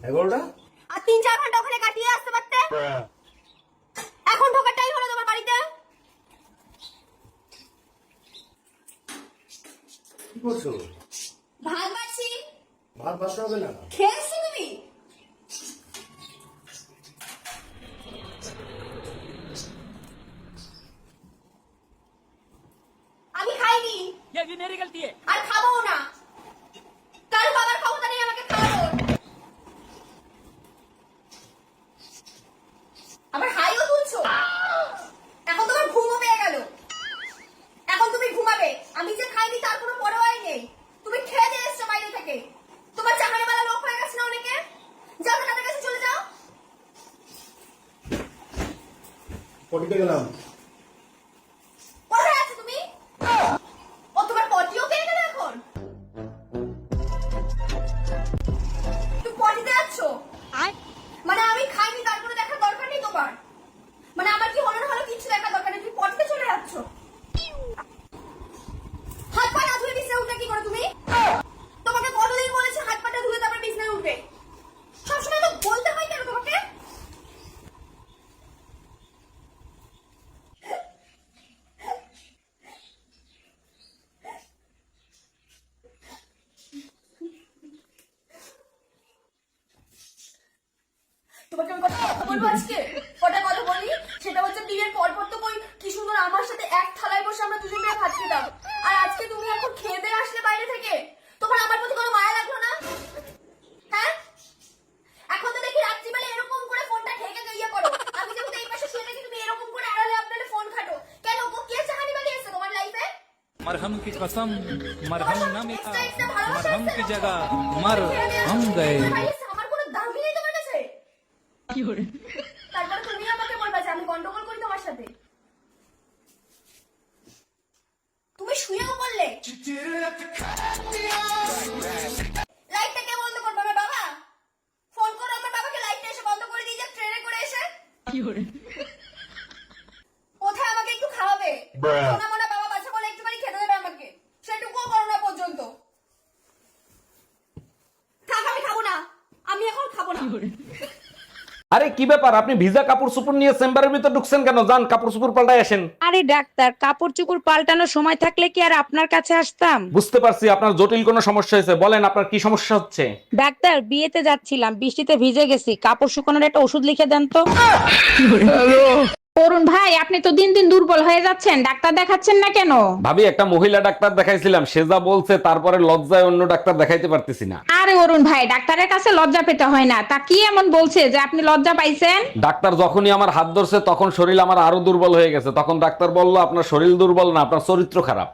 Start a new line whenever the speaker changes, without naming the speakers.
এগারোটা
আর তিন চার ঘন্টা ওখানে কাটিয়ে আসতে পারতে এখন ঢোকার টাইম হলো তোমার বাড়িতে
কি করছো
ভাত বাড়ছি
ভাত বাসা হবে না
খেয়ে এসছো তুমি আমি খাইনি
ये भी मेरी गलती है
আর খাবো না
পটিতে গেলাম
তোমাকে আমি কথা বলবো আজকে কটা কথা বলি সেটা হচ্ছে বিয়ের পর পর তো কই কি সুন্দর আমার সাথে এক থালায় বসে আমরা দুজন মিলে ভাত খেতাম আর আজকে তুমি এখন খেয়ে দিয়ে আসলে বাইরে থেকে তোমার আমার প্রতি কোনো মায়া লাগলো না হ্যাঁ এখন তো দেখি রাত্রিবেলা এরকম করে ফোনটা ঢেকে ইয়ে করো আমি যেহেতু এই পাশে শুয়ে থাকি তুমি এরকম করে আড়ালে আপনার ফোন ঘাটো কেন গো কে চাহানি বালি এসে তোমার লাইফে
मरहम की कसम मरहम न मिला मरहम की जगह मर हम गए
তারপর তুমি আমাকে বলবা যে আমি গন্ডগোল করি তোমার সাথে। তুমি শুয়েও বললে লাইটটা কে বন্ধ করবে আমার বাবা? ফোন করো আমার বাবাকে লাইটটা এসে বন্ধ করে দিয়ে যাক ট্রেনে করে এসে। কোথায় আমাকে একটু খাওয়াবে? সোনা মোনা বাবা বাচ্চা বলে একটুখানি খেতে দেবে আমাকে। সেটুকুও করো না পর্যন্ত। থাক আমি খাব না। আমি এখন খাব না।
আরে কি ব্যাপার? আপনি ভিজা কাপড় চোপড় নিয়ে চেম্বারের ভিতর ঢুকছেন কেন? যান কাপড় চোপড় পাল্টাই আসেন।
আরে ডাক্তার কাপড় চোপড় পাল্টানোর সময় থাকলে কি আর আপনার কাছে আসতাম?
বুঝতে পারছি আপনার জটিল কোনো সমস্যা হয়েছে। বলেন আপনার কি সমস্যা হচ্ছে?
ডাক্তার বিয়েতে যাচ্ছিলাম বৃষ্টিতে ভিজে গেছি। কাপড় শুকানোর একটা ওষুধ লিখে দেন তো। অরুণ ভাই আপনি তো দিন দিন দুর্বল হয়ে যাচ্ছেন ডাক্তার দেখাচ্ছেন না কেন?
ভাবি একটা মহিলা ডাক্তার দেখাইছিলাম সে যা বলছে তারপরে লজ্জায় অন্য ডাক্তার দেখাইতে পারতেছি না।
আরে অরুণ ভাই ডাক্তারের কাছে লজ্জা পেতে হয় না। তা কি এমন বলছে যে আপনি লজ্জা পাইছেন?
ডাক্তার যখনই আমার হাত ধরছে তখন শরীর আমার আরও দুর্বল হয়ে গেছে। তখন ডাক্তার বলল আপনার শরীর দুর্বল না আপনার চরিত্র খারাপ।